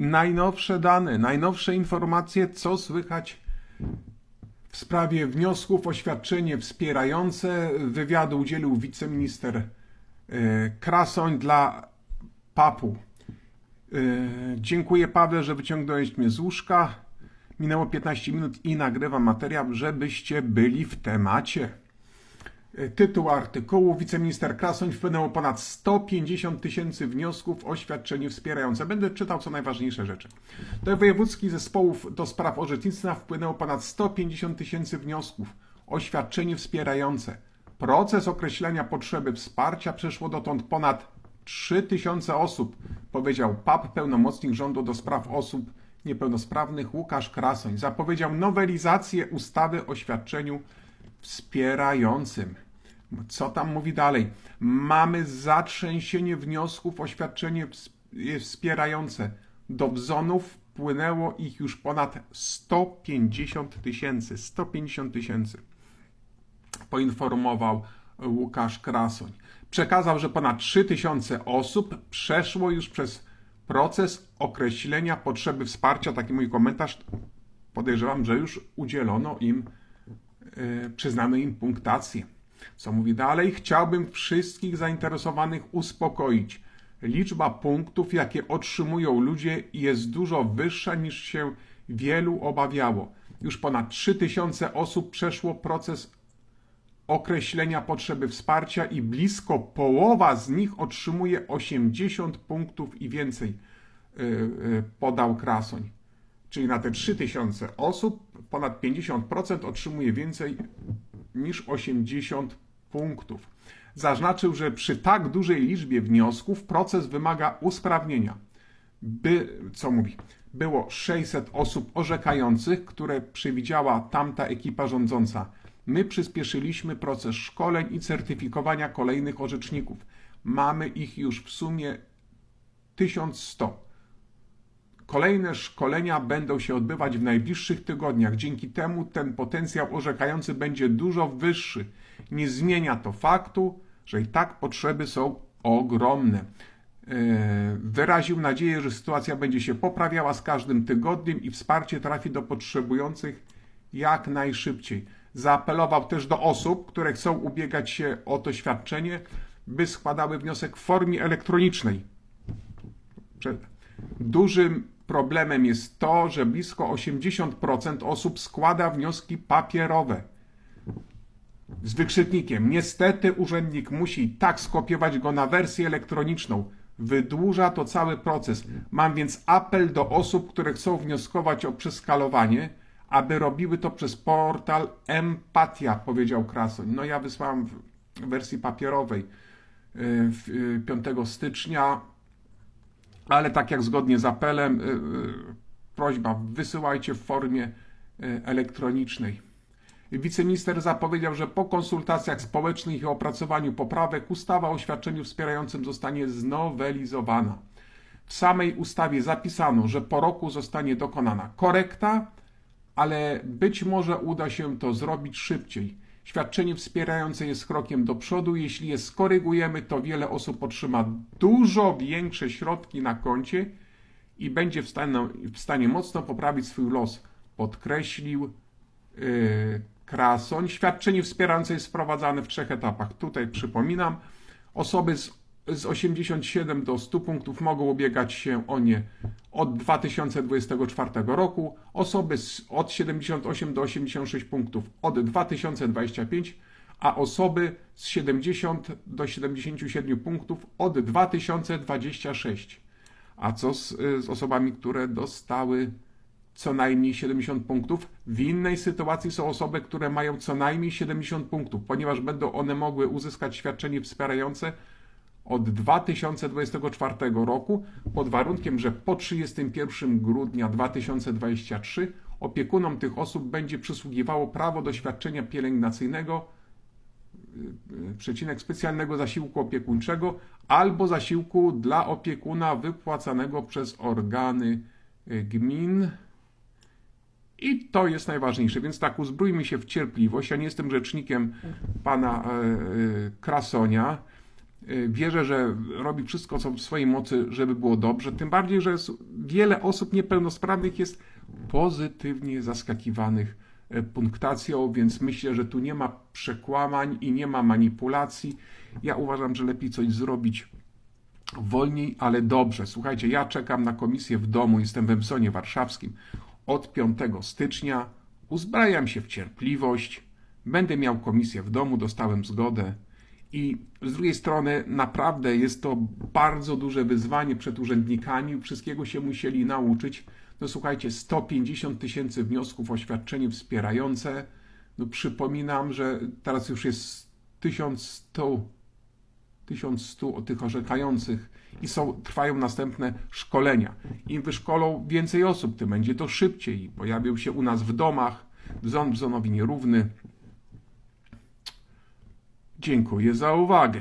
Najnowsze dane, najnowsze informacje, co słychać w sprawie wniosków o świadczenie wspierające. Wywiadu udzielił wiceminister e, Krasoń dla PAP-u. E, Dziękuję Pawle, że wyciągnąłeś mnie z łóżka. Minęło 15 minut i nagrywam materiał, żebyście byli w temacie. E, Tytuł artykułu Wiceminister Krasoń wpłynęło ponad 150 tysięcy wniosków o świadczenie wspierające. Będę czytał co najważniejsze rzeczy. Do wojewódzkich zespołów do spraw orzecznictwa wpłynęło ponad 150 tysięcy wniosków o świadczenie wspierające. Proces określenia potrzeby wsparcia przeszło dotąd ponad 3 tysiące osób, powiedział PAP, pełnomocnik rządu do spraw osób niepełnosprawnych Łukasz Krasoń. Zapowiedział nowelizację ustawy o świadczeniu wspierającym. Co tam mówi dalej? Mamy zatrzęsienie wniosków o świadczenie ws- wspierające. Do wzonów wpłynęło ich już ponad 150 tysięcy. 150 tysięcy. Poinformował Łukasz Krasoń. Przekazał, że ponad 3000 osób przeszło już przez proces określenia potrzeby wsparcia. Taki mój komentarz. Podejrzewam, że już udzielono im yy, przyznamy im punktację. Co mówi dalej? Chciałbym wszystkich zainteresowanych uspokoić. Liczba punktów, jakie otrzymują ludzie, jest dużo wyższa niż się wielu obawiało. Już ponad 3000 osób przeszło proces określenia potrzeby wsparcia i blisko połowa z nich otrzymuje 80 punktów i więcej, yy, yy, podał Krasoń. Czyli na te 3000 osób ponad 50% otrzymuje więcej niż 80 punktów. Zaznaczył, że przy tak dużej liczbie wniosków proces wymaga usprawnienia. By, co mówi, było 600 osób orzekających, które przewidziała tamta ekipa rządząca. My przyspieszyliśmy proces szkoleń i certyfikowania kolejnych orzeczników. Mamy ich już w sumie 1100. Kolejne szkolenia będą się odbywać w najbliższych tygodniach. Dzięki temu ten potencjał orzekający będzie dużo wyższy. Nie zmienia to faktu, że i tak potrzeby są ogromne. Yy, Wyraził nadzieję, że sytuacja będzie się poprawiała z każdym tygodniem i wsparcie trafi do potrzebujących jak najszybciej. Zaapelował też do osób, które chcą ubiegać się o to świadczenie, by składały wniosek w formie elektronicznej. Dużym problemem jest to, że blisko 80% osób składa wnioski papierowe z wykrzyknikiem. Niestety urzędnik musi tak skopiować go na wersję elektroniczną. Wydłuża to cały proces. Mam więc apel do osób, które chcą wnioskować o przeskalowanie, aby robiły to przez portal Empatia, powiedział Krasoń. No ja wysłałem w wersji papierowej y, w- y, 5 stycznia ale tak jak zgodnie z apelem, y, y, prośba, wysyłajcie w formie y, elektronicznej. Wiceminister zapowiedział, że po konsultacjach społecznych i opracowaniu poprawek ustawa o świadczeniu wspierającym zostanie znowelizowana. W samej ustawie zapisano, że po roku zostanie dokonana korekta, ale być może uda się to zrobić szybciej. Świadczenie wspierające jest krokiem do przodu. Jeśli je skorygujemy, to wiele osób otrzyma dużo większe środki na koncie i będzie w stanie, w stanie mocno poprawić swój los, podkreślił yy, Krasoń. Świadczenie wspierające jest wprowadzane w trzech etapach. Tutaj przypominam, osoby z, z 87 do 100 punktów mogą ubiegać się o nie od 2024 roku, osoby z, od 78 do 86 punktów od 2025, a osoby z 70 do 77 punktów od 2026. A co z, z osobami, które dostały co najmniej 70 punktów. W innej sytuacji są osoby, które mają co najmniej 70 punktów, ponieważ będą one mogły uzyskać świadczenie wspierające od 2024 roku pod warunkiem, że po 31 grudnia 2023 opiekunom tych osób będzie przysługiwało prawo do świadczenia pielęgnacyjnego y, przecinek specjalnego zasiłku opiekuńczego albo zasiłku dla opiekuna wypłacanego przez organy y, gmin. I to jest najważniejsze, więc tak, uzbrójmy się w cierpliwość. Ja nie jestem rzecznikiem pana e, e, Krasonia. Y, Wierzę, że robi wszystko, co w swojej mocy, żeby było dobrze. Tym bardziej, że wiele osób niepełnosprawnych jest pozytywnie zaskakiwanych e, punktacją, więc myślę, że tu nie ma przekłamań i nie ma manipulacji. Ja uważam, że lepiej coś zrobić wolniej, ale dobrze. Słuchajcie, ja czekam na komisję w domu, jestem w Emsonie Warszawskim od 5 stycznia. Uzbrajam się w cierpliwość, będę miał komisję w domu, dostałem zgodę. I z drugiej strony, naprawdę jest to bardzo duże wyzwanie przed urzędnikami, wszystkiego się musieli nauczyć. No słuchajcie, 150 tysięcy wniosków o świadczenie wspierające. No przypominam, że teraz już jest 1100 1100 o tych orzekających i są, trwają następne szkolenia. Im wyszkolą więcej osób, tym będzie to szybciej. Pojawią się u nas w domach, wzon wzonowi nierówny. Dziękuję za uwagę.